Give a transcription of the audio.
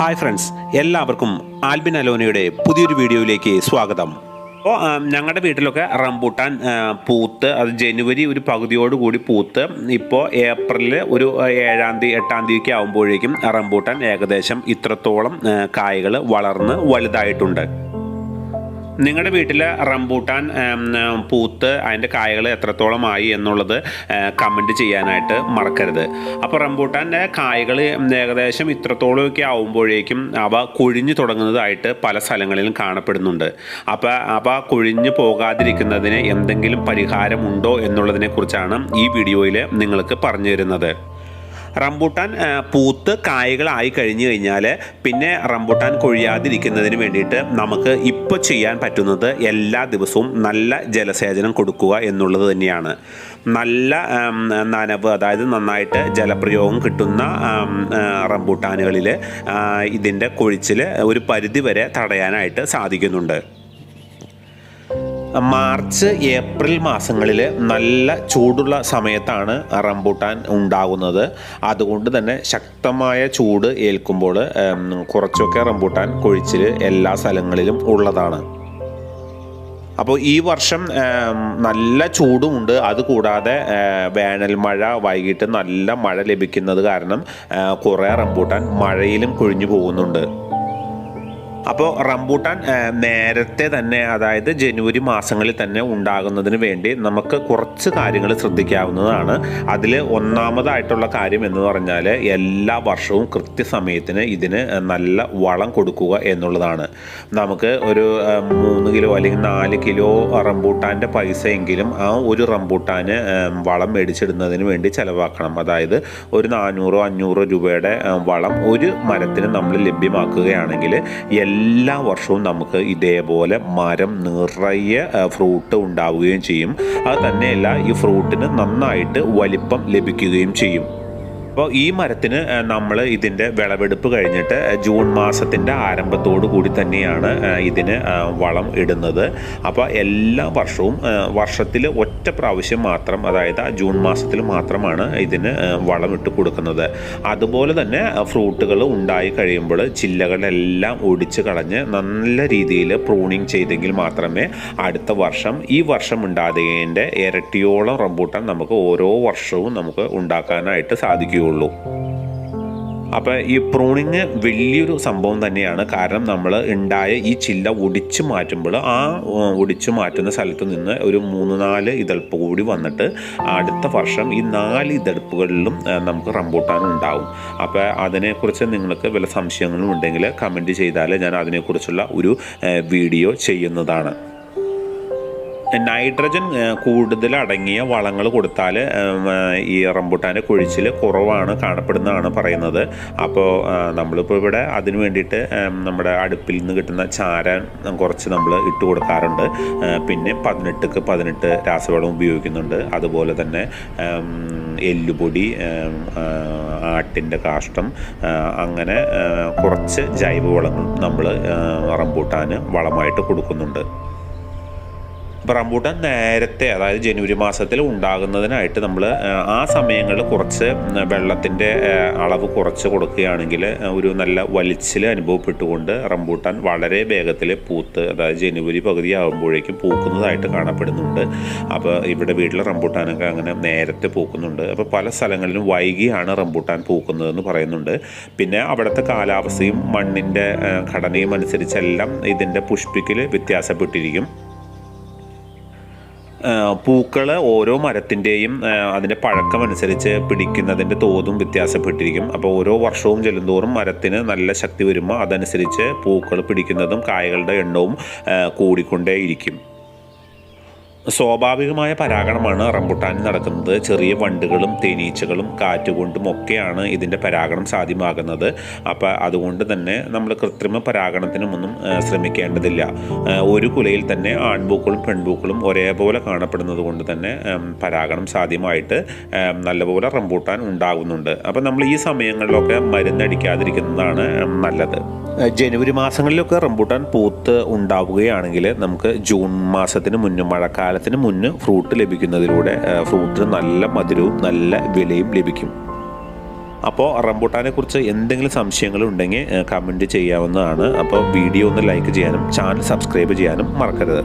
Hi friends എല്ലാവർക്കും ആൽബിൻ അലോനയുടെ പുതിയൊരു വീഡിയോയിലേക്ക് സ്വാഗതം. അപ്പോൾ ഞങ്ങളുടെ വീട്ടിലൊക്കെ റംബൂട്ടാൻ പൂത്ത് അത് ജനുവരി ഒരു പകുതിയോട് കൂടി പൂത്ത്. ഇപ്പോൾ ഏപ്രിലിൽ ഒരു ഏഴാം തീയതി എട്ടാം തീയതിക്ക് ആകുമ്പോഴേക്കും റംബൂട്ടാൻ ഏകദേശം ഇത്രത്തോളം കായകൾ വളർന്ന് വലുതായിട്ടുണ്ട്. നിങ്ങളുടെ വീട്ടിലെ റംബൂട്ടാൻ പൂത്ത് അതിന്റെ കായകൾ എത്രത്തോളമായി എന്നുള്ളത് കമന്റ് ചെയ്യാനായിട്ട് മറക്കരുത്. അപ്പോൾ റംബൂട്ടാന്റെ കായകൾ ഏകദേശം ഇത്രത്തോളമൊക്കെ ആവുമ്പോഴേക്കും അവ കൊഴിഞ്ഞു തുടങ്ങുന്നതായിട്ട് പല സ്ഥലങ്ങളിലും കാണപ്പെടുന്നുണ്ട്. അപ്പോൾ അവ കൊഴിഞ്ഞു പോകാതിരിക്കുന്നതിന് എന്തെങ്കിലും പരിഹാരമുണ്ടോ എന്നുള്ളതിനെക്കുറിച്ചാണ് ഈ വീഡിയോയിൽ നിങ്ങൾക്ക് പറഞ്ഞു തരുന്നത് റംബൂട്ടാൻ പൂത്ത് കായകളായി കഴിഞ്ഞു കഴിഞ്ഞാൽ പിന്നെ റംബൂട്ടാൻ കൊഴിയാതിരിക്കുന്നതിന് വേണ്ടിയിട്ട് നമുക്ക് ഇപ്പോൾ ചെയ്യാൻ പറ്റുന്നത് എല്ലാ ദിവസവും നല്ല ജലസേചനം കൊടുക്കുക എന്നുള്ളത് തന്നെയാണ്. നല്ല നനവ് അതായത് നന്നായിട്ട് ജലപ്രയോഗം കിട്ടുന്ന റംബൂട്ടാനുകളിൽ ഇതിന്റെ കൊഴിച്ചിൽ ഒരു പരിധി വരെ തടയാനായിട്ട് സാധിക്കുന്നുണ്ട്. മാർച്ച് ഏപ്രിൽ മാസങ്ങളിൽ നല്ല ചൂടുള്ള സമയത്താണ് റംബൂട്ടാൻ ഉണ്ടാകുന്നത്. അതുകൊണ്ട് തന്നെ ശക്തമായ ചൂട് ഏൽക്കുമ്പോൾ കുറച്ചൊക്കെ റംബൂട്ടാൻ കൊഴിച്ചിൽ എല്ലാ സ്ഥലങ്ങളിലും ഉള്ളതാണ്. അപ്പോൾ ഈ വർഷം നല്ല ചൂടുമുണ്ട് അതുകൂടാതെ വേനൽ മഴ വൈകിട്ട് നല്ല മഴ ലഭിക്കുന്നത് കാരണം കുറേ റംബൂട്ടാൻ മഴയിലും കൊഴിഞ്ഞു പോകുന്നുണ്ട്. അപ്പോൾ റംബൂട്ടാൻ നേരത്തെ തന്നെ അതായത് ജനുവരി മാസങ്ങളിൽ തന്നെ ഉണ്ടാകുന്നതിന് വേണ്ടി നമുക്ക് കുറച്ച് കാര്യങ്ങൾ ശ്രദ്ധിക്കാവുന്നതാണ്. അതിൽ ഒന്നാമതായിട്ടുള്ള കാര്യം എന്ന് പറഞ്ഞാൽ എല്ലാ വർഷവും കൃത്യസമയത്തിന് ഇതിന് നല്ല വളം കൊടുക്കുക എന്നുള്ളതാണ്. നമുക്ക് ഒരു മൂന്ന് കിലോ അല്ലെങ്കിൽ നാല് കിലോ റംബൂട്ടാന്റെ പൈസയെങ്കിലും ആ ഒരു റംബൂട്ടാന് വളം മേടിച്ചിടുന്നതിന് വേണ്ടി ചിലവാക്കണം. അതായത് ഒരു നാനൂറോ അഞ്ഞൂറോ രൂപയുടെ വളം ഒരു മരത്തിന് നമ്മൾ ലഭ്യമാക്കുകയാണെങ്കിൽ എല്ലാ വർഷവും നമുക്ക് ഇതേപോലെ മരം നിറയെ ഫ്രൂട്ട് ഉണ്ടാവുകയും ചെയ്യും. അത് തന്നെയല്ല ഈ ഫ്രൂട്ടിന് നന്നായിട്ട് വലിപ്പം ലഭിക്കുകയും ചെയ്യും. അപ്പോൾ ഈ മരത്തിന് നമ്മൾ ഇതിന്റെ വിളവെടുപ്പ് കഴിഞ്ഞിട്ട് ജൂൺ മാസത്തിന്റെ ആരംഭത്തോടു കൂടി തന്നെയാണ് ഇതിന് വളം ഇടുന്നത്. അപ്പോൾ എല്ലാ വർഷവും വർഷത്തിൽ ഒറ്റ പ്രാവശ്യം മാത്രം അതായത് ജൂൺ മാസത്തിൽ മാത്രമാണ് ഇതിന് വളം ഇട്ട് കൊടുക്കുന്നത്. അതുപോലെ തന്നെ ഫ്രൂട്ടുകൾ ഉണ്ടായി കഴിയുമ്പോൾ ചില്ലകളെല്ലാം ഒടിച്ച് കളഞ്ഞ് നല്ല രീതിയിൽ പ്രൂണിങ് ചെയ്തെങ്കിൽ മാത്രമേ അടുത്ത വർഷം ഈ വർഷം ഉണ്ടാകുന്നതിന്റെ ഇരട്ടിയോളം റംബൂട്ടാൻ നമുക്ക് ഓരോ വർഷവും നമുക്ക് ഉണ്ടാക്കാനായിട്ട് സാധിക്കുകയുള്ളൂ. അപ്പോൾ ഈ പ്രൂണിങ് വലിയൊരു സംഭവം തന്നെയാണ്. കാരണം നമ്മൾ ഉണ്ടായ ഈ ചില്ല ഒടിച്ചു മാറ്റുമ്പോൾ ആ ഒടിച്ചു മാറ്റുന്ന സ്ഥലത്ത് നിന്ന് ഒരു മൂന്ന് നാല് ഇതൾപ്പ് കൂടി വന്നിട്ട് അടുത്ത വർഷം ഈ നാല് ഇതൾപ്പുകളിലും നമുക്ക് റംബൂട്ടാൻ ഉണ്ടാവും. അപ്പോൾ അതിനെക്കുറിച്ച് നിങ്ങൾക്ക് വല്ല സംശയങ്ങളും ഉണ്ടെങ്കിൽ കമന്റ് ചെയ്താൽ ഞാൻ അതിനെക്കുറിച്ചുള്ള ഒരു വീഡിയോ ചെയ്യുന്നതാണ്. നൈട്രജൻ കൂടുതൽ അടങ്ങിയ വളങ്ങൾ കൊടുത്താൽ ഈ റംബുട്ടാന്റെ കൊഴിച്ചിൽ കുറവാണ് കാണപ്പെടുന്നതാണ് പറയുന്നത്. അപ്പോൾ നമ്മളിപ്പോൾ ഇവിടെ അതിന് വേണ്ടിയിട്ട് നമ്മുടെ അടുപ്പിൽ നിന്ന് കിട്ടുന്ന ചാരം കുറച്ച് നമ്മൾ ഇട്ട് കൊടുക്കാറുണ്ട്. പിന്നെ പതിനെട്ടുക്ക് പതിനെട്ട് രാസവളം ഉപയോഗിക്കുന്നുണ്ട്. അതുപോലെ തന്നെ എല്ലുപൊടി ആട്ടിന്റെ കാഷ്ടം അങ്ങനെ കുറച്ച് ജൈവവളങ്ങൾ നമ്മൾ റംബൂട്ടാന് വളമായിട്ട് കൊടുക്കുന്നുണ്ട്. റംബൂട്ടാൻ നേരത്തെ അതായത് ജനുവരി മാസത്തിൽ ഉണ്ടാകുന്നതിനായിട്ട് നമ്മൾ ആ സമയങ്ങളിൽ കുറച്ച് വെള്ളത്തിന്റെ അളവ് കുറച്ച് കൊടുക്കുകയാണെങ്കിൽ ഒരു നല്ല വലിച്ചിൽ അനുഭവപ്പെട്ടുകൊണ്ട് റംബൂട്ടാൻ വളരെ വേഗത്തിൽ പൂത്ത് അതായത് ജനുവരി പകുതി ആകുമ്പോഴേക്കും പൂക്കുന്നതായിട്ട് കാണപ്പെടുന്നുണ്ട്. അപ്പോൾ ഇവിടെ വീട്ടിൽ റംബൂട്ടാനൊക്കെ അങ്ങനെ നേരത്തെ പൂക്കുന്നുണ്ട്. അപ്പോൾ പല സ്ഥലങ്ങളിലും വൈകിയാണ് റംബൂട്ടാൻ പൂക്കുന്നതെന്ന് പറയുന്നുണ്ട്. പിന്നെ അവിടുത്തെ കാലാവസ്ഥയും മണ്ണിന്റെ ഘടനയും അനുസരിച്ചെല്ലാം ഇതിന്റെ പുഷ്പിക്കൽ വ്യത്യാസപ്പെട്ടിരിക്കും. പൂക്കൾ ഓരോ മരത്തിന്റെയും അതിന്റെ പഴക്കമനുസരിച്ച് പിടിക്കുന്നതിന്റെ തോതും വ്യത്യാസപ്പെട്ടിരിക്കും. അപ്പോൾ ഓരോ വർഷവും ചെല്ലുന്തോറും മരത്തിന് നല്ല ശക്തി വരുമ്പോൾ അതനുസരിച്ച് പൂക്കൾ പിടിക്കുന്നതും കായകളുടെ എണ്ണവും കൂടിക്കൊണ്ടേയിരിക്കും. സ്വാഭാവികമായ പരാഗണമാണ് റംബുട്ടാനിൽ നടക്കുന്നത്. ചെറിയ വണ്ടുകളും തേനീച്ചകളും കാറ്റുകൊണ്ടും ഒക്കെയാണ് ഇതിന്റെ പരാഗണം സാധ്യമാകുന്നത്. അപ്പോൾ അതുകൊണ്ട് തന്നെ നമ്മൾ കൃത്രിമ പരാഗണത്തിനുമൊന്നും ശ്രമിക്കേണ്ടതില്ല. ഒരു കുലയിൽ തന്നെ ആൺപൂക്കളും പെൺപൂക്കളും ഒരേപോലെ കാണപ്പെടുന്നത് കൊണ്ട് തന്നെ പരാഗണം സാധ്യമായിട്ട് നല്ലപോലെ റംബൂട്ടാൻ ഉണ്ടാകുന്നുണ്ട്. അപ്പോൾ നമ്മൾ ഈ സമയങ്ങളിലൊക്കെ മരുന്നടിക്കാതിരിക്കുന്നതാണ് നല്ലത്. ജനുവരി മാസങ്ങളിലൊക്കെ റംബൂട്ടാൻ പൂത്ത് ഉണ്ടാവുകയാണെങ്കിൽ നമുക്ക് ജൂൺ മാസത്തിന് മുന്നും മഴക്കാലത്തിന് മുന്ന് ഫ്രൂട്ട് ലഭിക്കുന്നതിലൂടെ ഫ്രൂട്ടിന് നല്ല മധുരവും നല്ല വിലയും ലഭിക്കും. അപ്പോൾ റംബൂട്ടാനെ കുറിച്ച് എന്തെങ്കിലും സംശയങ്ങളുണ്ടെങ്കിൽ കമന്റ് ചെയ്യാവുന്നതാണ്. അപ്പോൾ വീഡിയോ ഒന്ന് ലൈക്ക് ചെയ്യാനും ചാനൽ സബ്സ്ക്രൈബ് ചെയ്യാനും മറക്കരുത്.